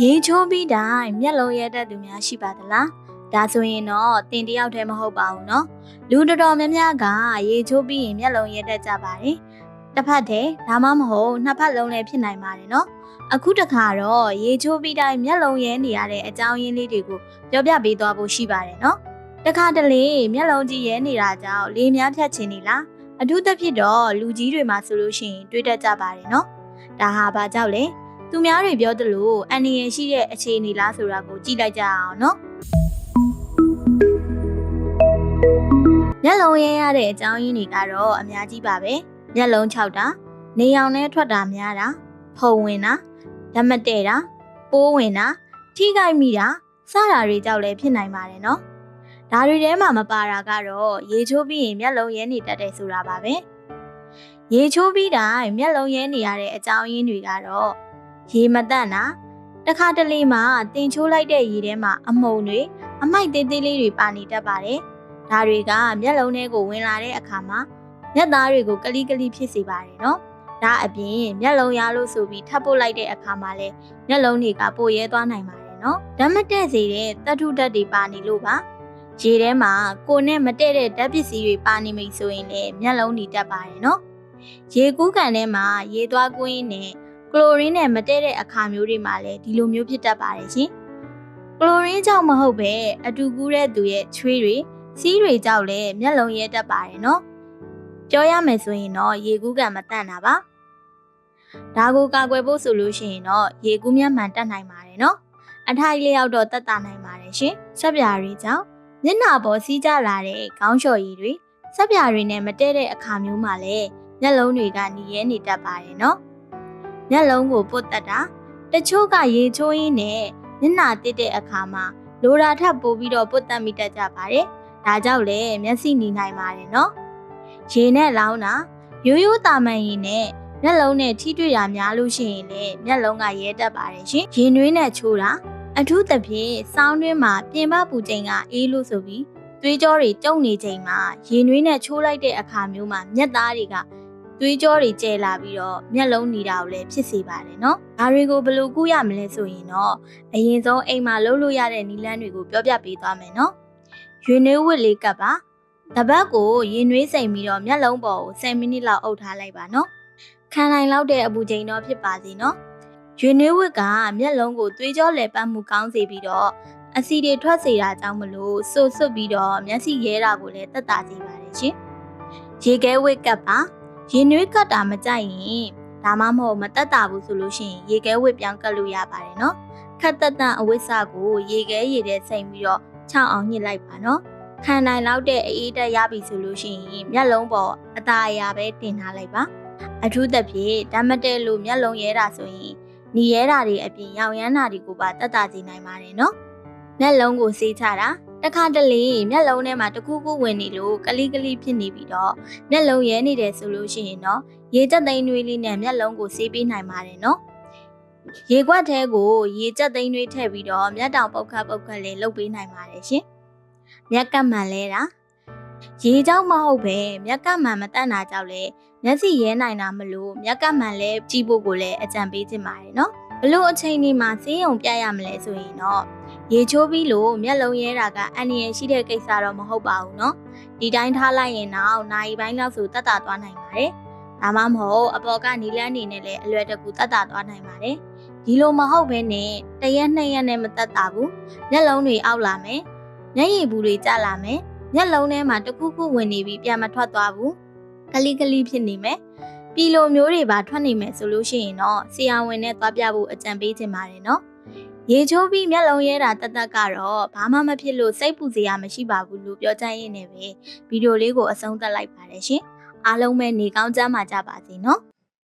ရေချိုးပြီးတိုင်းမျက်လုံးရဲတတ်သူများရှိပါသလားဒါဆိုရင်တော့တင်တယောက်တည်းမဟုတ်ပါဘူးเนาะလူတော်တော်များများကရေချိုးပြီးရင်မျက်လုံးရဲတတ်ကြပါတယ်တစ်ဖက်တည်းဒါမှမဟုတ်နှစ်ဖက်လုံးလည်းဖြစ်နိုင်ပါတယ်เนาะအခုတခါတော့ရေချိုးပြီးတိုင်းမျက်လုံးရဲနေရတဲ့အကြောင်းရင်းလေးတွေကိုပြောပြပေးသွားဖို့ရှိပါတယ်เนาะတခါတလေမျက်လုံးကြီးရဲနေတာကြောင့်လေများဖြတ်ချင်နေလားအထူးသဖြင့်တော့လူကြီးတွေမှာဆိုလို့ရှိရင်တွေးတတ်ကြပါတယ်เนาะဒါဟာဘာကြောင့်လဲ သူများတွေပြောသလိုအန်နီရရှိတဲ့အခြေအနေလားဆိုတာကိုကြည့်လိုက်ကြအောင်နော်မျက်လုံးရဲရတဲ့အကြောင်းရင်းတွေကတော့အများကြီးပါပဲမျက်လုံးခြောက်တာနေရောင်နဲ့ထွက်တာများတာဖုံဝင်တာလက်မတည့်တာပိုးဝင်တာထိခိုက်မိတာစတာတွေကြောင့်လည်းဖြစ်နိုင်ပါတယ်နော်ဒါတွေထဲမှာမပါတာကတော့ရေချိုးပြီးရင်မျက်လုံးရဲနေတတ်တယ်ဆိုတာပါပဲရေချိုးပြီးတိုင်းမျက်လုံးရဲနေရတဲ့အကြောင်းရင်းတွေကတော့ ရေမတန့်တာတခါတလေမှာတင်ချိုးလိုက်တဲ့ရေထဲမှာအမုံတွေအမိုက်သေးသေးလေးတွေပါနေတတ်ပါတယ်။ဒါတွေကမျက်လုံးထဲကိုဝင်လာတဲ့အခါမှာမျက်သားတွေကိုကလိကလိဖြစ်စေပါတယ်နော်။ဒါအပြင်မျက်လုံးရလို့ဆိုပြီးထပ်ပို့လိုက်တဲ့အခါမှာလည်းမျက်လုံးတွေကပိုရဲသွားနိုင်ပါတယ်နော်။ဓာတ်မတည့်စေတဲ့တထုဓာတ်တွေပါနေလို့ပါ။ရေထဲမှာကိုနဲ့မတည့်တဲ့ဓာတ်ပစ္စည်းတွေပါနေမိဆိုရင်လည်းမျက်လုံးတွေတက်ပါတယ်နော်။ရေကူးကန်ထဲမှာရေသွားကွင်းနဲ့ ကလိုရင်းနဲ့မတည့်တဲ့အခါမျိုးတွေမှာလည်းဒီလိုမျိုးဖြစ်တတ်ပါတယ်ရှင်။ကလိုရင်းကြောင့်မဟုတ်ပဲအတူကူးတဲ့သူရဲ့ချွေးတွေစီးတွေကြောင့်လည်းမျက်လုံးရဲတတ်ပါတယ်နော်။ပြောရမယ်ဆိုရင်တော့ရေကူးကံမတန့်တာပါ။ဒါကိုကာကွယ်ဖို့ဆိုလို့ရှိရင်တော့ရေကူးမျက်မှန်တတ်နိုင်ပါတယ်နော်။အထိုက်လျောက်တော့တတ်တာနိုင်ပါတယ်ရှင်။ဆက်ပြားတွေကြောင့်မျက်နှာပေါ်စီးကြလာတဲ့ခေါင်းလျှော်ရည်တွေဆက်ပြားတွေနဲ့မတည့်တဲ့အခါမျိုးမှာလည်းမျက်လုံးတွေကหนีရဲနေတတ်ပါတယ်နော်။ မျက်လုံးကိုပုတ်တက်တာတချို့ကရေချိုးရင်းနဲ့မျက်နှာတစ်တဲ့အခါမှာလိုရာထပ်ပို့ပြီးတော့ပုတ်တက်မိတတ်ကြပါတယ်။ဒါကြောင့်လည်းမျက်စိหนีနိုင်ပါတယ်နော်။ရေနဲ့လောင်းတာရိုးရိုးတာမန်ရင်နဲ့မျက်လုံးနဲ့ထိတွေ့တာများလို့ရှိရင်လည်းမျက်လုံးကရဲတက်ပါတယ်ရှင်။ရေနွေးနဲ့ချိုးတာအထူးသဖြင့်စောင်းတွင်းမှာပြင်ပပူချိန်ကအေးလို့ဆိုပြီးသွေးကြောတွေကျုံနေချိန်မှာရေနွေးနဲ့ချိုးလိုက်တဲ့အခါမျိုးမှာမျက်သားတွေက သွေးကြောတွေကျဲလာပြီးတော့မျက်လုံးနေတာကိုလည်းဖြစ်စေပါတယ်နော်။ဒါတွေကိုဘယ်လိုကုရမလဲဆိုရင်တော့အရင်ဆုံးအိမ်မှာလုပ်လို့ရတဲ့နည်းလမ်းတွေကိုပြောပြပေးသွားမယ်နော်။ရွေနွေးဝစ်လေးကပ်ပါ။တပတ်ကိုရင်နွေးစိမ်ပြီးတော့မျက်လုံးပေါ်ကို10မိနစ်လောက်အုပ်ထားလိုက်ပါနော်။ခံနိုင်လောက်တဲ့အပူချိန်တော့ဖြစ်ပါစေနော်။ရွေနွေးဝစ်ကမျက်လုံးကိုသွေးကြောလည်ပတ်မှုကောင်းစေပြီးတော့အဆီတွေထွက်စေတာကြောင့်မလို့စိုစွတ်ပြီးတော့မျက်စိရဲတာကိုလည်းတက်တာစေပါတယ်ရှင်။ရေခဲဝစ်ကပ်ပါ။ ရင်နွေးကတ်တာမကြိုက်ရင်ဒါမှမဟုတ်မတက်တာဘူးဆိုလို့ရှိရင်ရေခဲဝစ်ပြောင်းကတ်လို့ရပါတယ်နော်ခက်တက်တန်အဝိစကိုရေခဲရေထဲစိမ်ပြီးတော့ချောင်းအောင်ညှစ်လိုက်ပါနော်ခံနိုင်လောက်တဲ့အေးတက်ရပြီဆိုလို့ရှိရင်မျက်လုံးပေါ်အตาအရာပဲတင်ထားလိုက်ပါအထူးသဖြင့်ဓာတ်မတဲလို့မျက်လုံးရဲတာဆိုရင်ညီရဲတာတွေအပြင်ရောင်ရမ်းတာတွေကိုပါတက်တာစေနိုင်ပါတယ်နော်မျက်လုံးကိုစေးချတာ တခါတလေမျက်လုံးထဲမှာတစ်ခုခုဝင်နေလို့ကလိကလိဖြစ်နေပြီးတော့မျက်လုံးရဲနေတယ်ဆိုလို့ရှိရင်တော့ရေကြက်သိန်းတွေးလေးနဲ့မျက်လုံးကိုဆေးပေးနိုင်ပါတယ်နော်ရေခွက်ထဲကိုရေကြက်သိန်းတွေးထည့်ပြီးတော့မျက်တောင်ပုတ်ခတ်ပုတ်ခတ်လေးလုပ်ပေးနိုင်ပါတယ်ရှင်မျက်ကပ်မှန်လဲတာရေကြောင့်မဟုတ်ပဲမျက်ကပ်မှန်မတတ်တာကြောင့်လေမျက်စိရဲနိုင်တာမလို့မျက်ကပ်မှန်လဲကြည့်ဖို့ကိုလည်းအကြံပေးခြင်းပါတယ်နော်ဘလို့အချိန်ဒီမှာဆေးရုံပြရမလဲဆိုရင်တော့ ရေချိုးပြီးလို့မျက်လုံးရဲတာကအန္တရာယ်ရှိတဲ့ကိစ္စတော့မဟုတ်ပါဘူးเนาะ ဒီတိုင်းထားလိုက်ရင်တော့နိုင်ပိုင်းလောက်ဆိုတက်တာသွားနိုင်ပါတယ်။ဒါမှမဟုတ်အပေါ်ကနီလန်းနေနဲ့လည်းအလွယ်တကူတက်တာသွားနိုင်ပါတယ်။ဒီလိုမဟုတ်ဘဲနဲ့တရက်နှစ်ရက်နဲ့မတက်တာဘူး။မျက်လုံးတွေအောက်လာမယ်။မျက်ရည်ဘူးတွေကျလာမယ်။မျက်လုံးထဲမှာတစ်ခုခုဝင်နေပြီးပြန်မထွက်သွားဘူး။ကလိကလိဖြစ်နေမယ်။ပြီလိုမျိုးတွေပါထွက်နေမယ်ဆိုလို့ရှိရင်တော့ဆရာဝန်နဲ့သွားပြဖို့အကြံပေးချင်ပါတယ်နော်။ ရေချိုးပြီးမျက်လုံးရဲတာတက်တက်ကတော့ဘာမှမဖြစ်လို့စိတ်ပူစရာမရှိပါဘူးလို့ပြောချင်ရင်းနဲ့ပဲဗီဒီယိုလေးကိုအဆုံးသတ်လိုက်ပါတယ်ရှင်အားလုံးပဲနေကောင်းကြမှာကြပါစေနော်